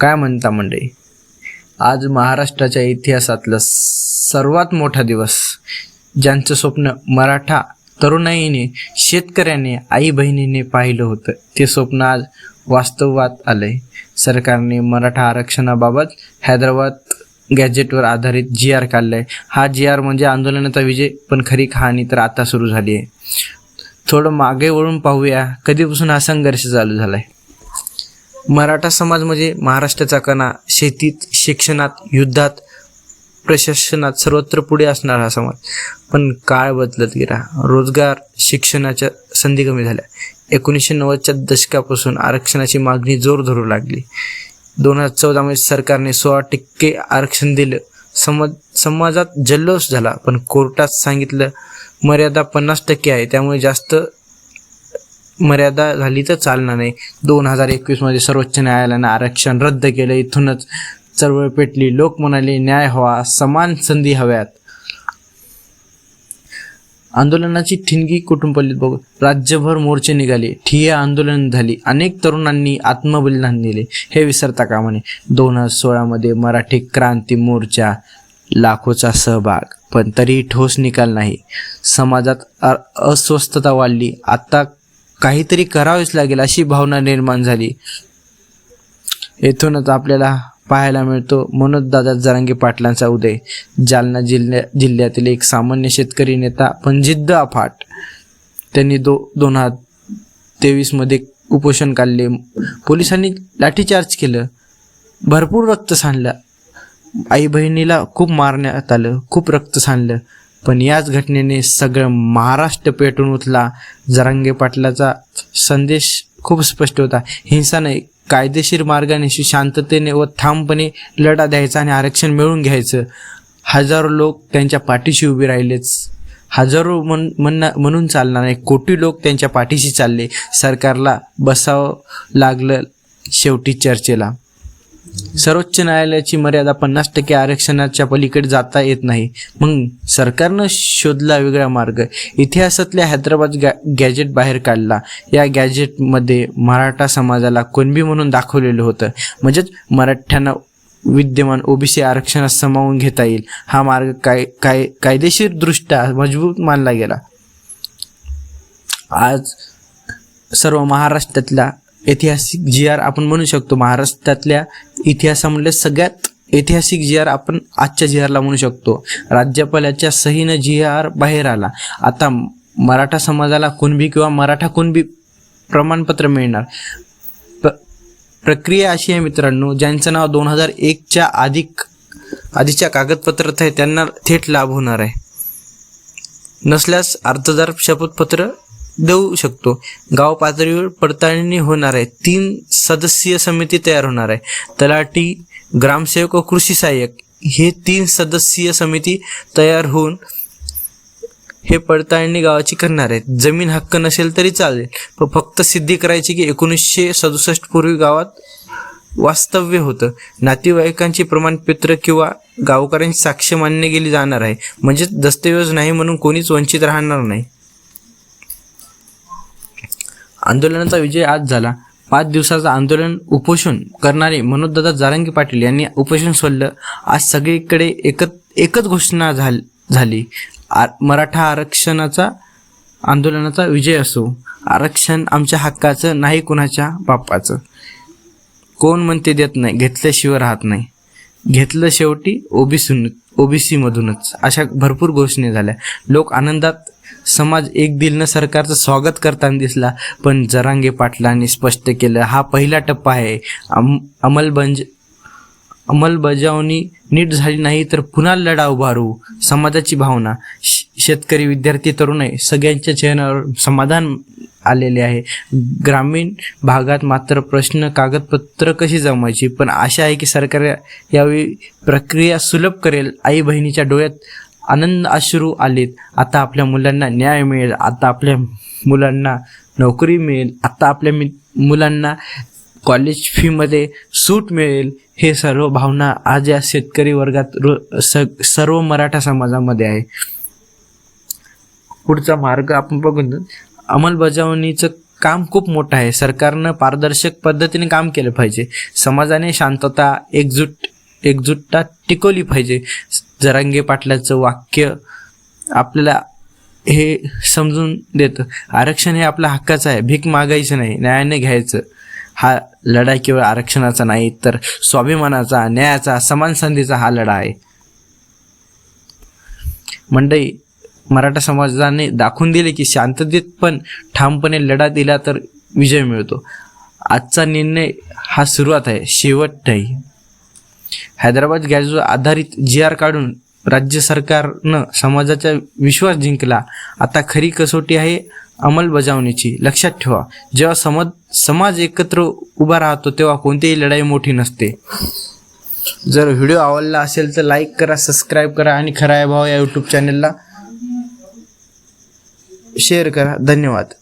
काय म्हणता मंडळी? आज महाराष्ट्राच्या इतिहासातला सर्वात मोठा दिवस ज्यांचं स्वप्न मराठा तरुणाईने शेतकऱ्याने आई बहिणीने पाहिलं होतं ते स्वप्न आज वास्तवात आलंय. सरकारने मराठा आरक्षणाबाबत हैदराबाद गॅजेटवर आधारित जी आर काढलाय. हा जी आर म्हणजे आंदोलनाचा विजय पण खरी कहाणी तर आता सुरू झाली आहे थोडं मागे वळून पाहूया. कधीपासून हा संघर्ष चालू झालाय? मराठा समाज म्हणजे महाराष्ट्राचा कणा शेतीत शिक्षणात युद्धात प्रशासनात सर्वत्र पुढे असणारा हा समाज. पण काळ बदलत गेला. रोजगार शिक्षणाच्या संधी कमी झाल्या. एकोणीसशे नव्वदच्या दशकापासून आरक्षणाची मागणी जोर धरू लागली. दोन हजार चौदामध्ये सरकारने सोळा टक्के आरक्षण दिलं. समाज समाजात जल्लोष झाला. पण कोर्टात सांगितलं मर्यादा पन्नास टक्के आहे. त्यामुळे जास्त मर्यादा झाली तर चालणार नाही. दोन हजार एकवीसमध्ये सर्वोच्च न्यायालयानं आरक्षण रद्द केलं. इथूनच चळवळ पेटली लोक म्हणाले न्याय हवा. समान संधी हव्यात. आंदोलनाची ठिणगी कुटुंबलीत बघू बघ. राज्यभर मोर्चे निघाले. ठिय्या आंदोलन झाली. अनेक तरुणांनी आत्मबलिदान दिले. हे विसरता कामा नये दोन हजार सोळामध्ये मराठी क्रांती मोर्चा लाखोचा सहभाग. पण तरीही ठोस निकाल नाही. समाजात अ- अस्वस्थता वाढली. आता काहीतरी करावेच लागेल अशी भावना निर्माण झाली. येथूनच आपल्याला पाहायला मिळतो मनोज दादा जरांगे पाटलांचा उदय. जालना जिल्ह्या जिल्ह्यातील एक सामान्य शेतकरी नेता पण जिद्द अफाट त्यांनी दो दोन हजार तेवीसमध्ये उपोषण काढले. पोलिसांनी लाठीचार्ज केलं. भरपूर रक्त सांडलं. आई बहिणीला खूप मारण्यात आलं. खूप रक्त सांडलं. पण याच घटनेने सगळं महाराष्ट्र पेटून उठला. जरांगे पाटलाचा संदेश खूप स्पष्ट होता. हिंसा नाही कायदेशीर मार्गाने शांततेने व ठामपणे लढा द्यायचा आणि आरक्षण मिळवून घ्यायचं. हजारो लोक त्यांच्या पाठीशी उभे राहिलेच. हजारो मन म्हणणं म्हणून चालणार नाही. कोटी लोक त्यांच्या पाठीशी चालले. सरकारला बसावं लागलं शेवटी चर्चेला. सर्वोच्च न्यायालयाची मर्यादा पन्नास टक्के आरक्षणाच्या पलीकडे जाता येत नाही. मग सरकारनं शोधला वेगळा मार्ग. इतिहासातल्या हैदराबाद गॅ गॅजेट बाहेर काढला. या गॅजेटमध्ये मराठा समाजाला कुणबी म्हणून दाखवलेलं होतं? म्हणजेच मराठ्यांना विद्यमान ओबीसी आरक्षणात सामावून घेता येईल. हा मार्ग काय काय कायदेशीरदृष्ट्या मजबूत मानला गेला. आज सर्व महाराष्ट्रातला ऐतिहासिक जी आर आपण म्हणू शकतो महाराष्ट्रातल्या इतिहासामधले सगळ्यात ऐतिहासिक जी आर आपण आजच्या जी आरला म्हणू शकतो. राज्यपालाच्या सहीनं जी आर बाहेर आला. आता मराठा समाजाला कुणबी किंवा मराठा कुणबी प्रमाणपत्र मिळणार. प्र प्रक्रिया अशी आहे मित्रांनो ज्यांचं नाव दोन हजार एकच्या अधिक आधीच्या कागदपत्रात आहे त्यांना थेट लाभ होणार आहे. नसल्यास अर्जदार शपथपत्र देऊ शकतो. गाव पातळीवर पडताळणी होणार आहे. तीन सदस्यीय समिती तयार होणार आहे. तलाठी ग्रामसेवक व कृषी सहाय्यक हे तीन सदस्यीय समिती तयार होऊन हे पडताळणी गावाची करणार आहेत. जमीन हक्क नसेल तरी चालेल पण फक्त सिद्धी करायची की एकोणीसशे सदुसष्ट पूर्वी गावात वास्तव्य होतं. नातेवाईकांची प्रमाणपत्र किंवा गावकऱ्यांची साक्ष मान्य केली जाणार आहे. म्हणजे दस्तऐवज नाही म्हणून कोणीच वंचित राहणार नाही. आंदोलनाचा विजय आज झाला. पाच दिवसाचं आंदोलन उपोषण करणारे मनोजदादा जारंगी पाटील यांनी उपोषण सोडलं. आज सगळीकडे एकच एकच घोषणा झाली आ मराठा आरक्षणाचा आंदोलनाचा विजय असो. आरक्षण आमच्या हक्काचं नाही कुणाच्या बाप्पाचं कोण म्हणते देत नाही घेतल्याशिवाय राहत नाही. घेतलं शेवटी ओबीसी ओबीसीमधूनच. अशा भरपूर घोषणा झाल्या. लोक आनंदात समाज एक दिलनं सरकारचं स्वागत करताना दिसला पण जरांगे पाटलांनी स्पष्ट केलं हा पहिला टप्पा आहे. अम अंमलबंज अंमलबजावणी नीट झाली नाही तर पुन्हा लढा उभारू. समाजाची भावना श- शेतकरी विद्यार्थी तरुण आहे सगळ्यांच्या चेहऱ्यावर समाधान आलेले आहे. ग्रामीण भागात मात्र प्रश्न कागदपत्र कशी जमायची पण आशा आहे की सरकार यावेळी प्रक्रिया सुलभ करेल. आई बहिणीच्या डोळ्यात आनंद अश्रू आलेत. आता आपल्या मुलांना न्याय मिळेल. आता आपल्या मुलांना नोकरी मिळेल. आता आपल्या मि मुलांना कॉलेज फीमध्ये सूट मिळेल. हे सर्व भावना आज या शेतकरी वर्गात रो स सर्व मराठा समाजामध्ये आहे. पुढचा मार्ग आपण बघून अंमलबजावणीचं काम खूप मोठं आहे. सरकारनं पारदर्शक पद्धतीने काम केलं पाहिजे. समाजाने शांतता एकजूट एकजुटता टिकवली पाहिजे. जरांगे पाटलाचं वाक्य आपल्याला हे समजून देतं. आरक्षण हे आपल्या हक्काचं आहे. भीक मागायचं नाही. न्यायाने घ्यायचं. हा लढा केवळ आरक्षणाचा नाही तर स्वाभिमानाचा न्यायाचा समान संधीचा हा लढा आहे. मंडई मराठा समाजाने दाखवून दिले की शांततेत पण ठामपणे लढा दिला तर विजय मिळतो. आजचा निर्णय हा सुरुवात आहे. शेवट नाही हैदराबाद गॅजेटवर आधारित जी आर काढून राज्य सरकारनं समाजाचा विश्वास जिंकला. आता खरी कसोटी आहे अंमलबजावणीची. लक्षात ठेवा जेव्हा समज समाज एकत्र उभा राहतो तेव्हा कोणतीही लढाई मोठी नसते. जर व्हिडिओ आवडला असेल तर लाईक करा सबस्क्राईब करा आणि खरा भाव या यूट्यूब चॅनलला शेअर करा. धन्यवाद.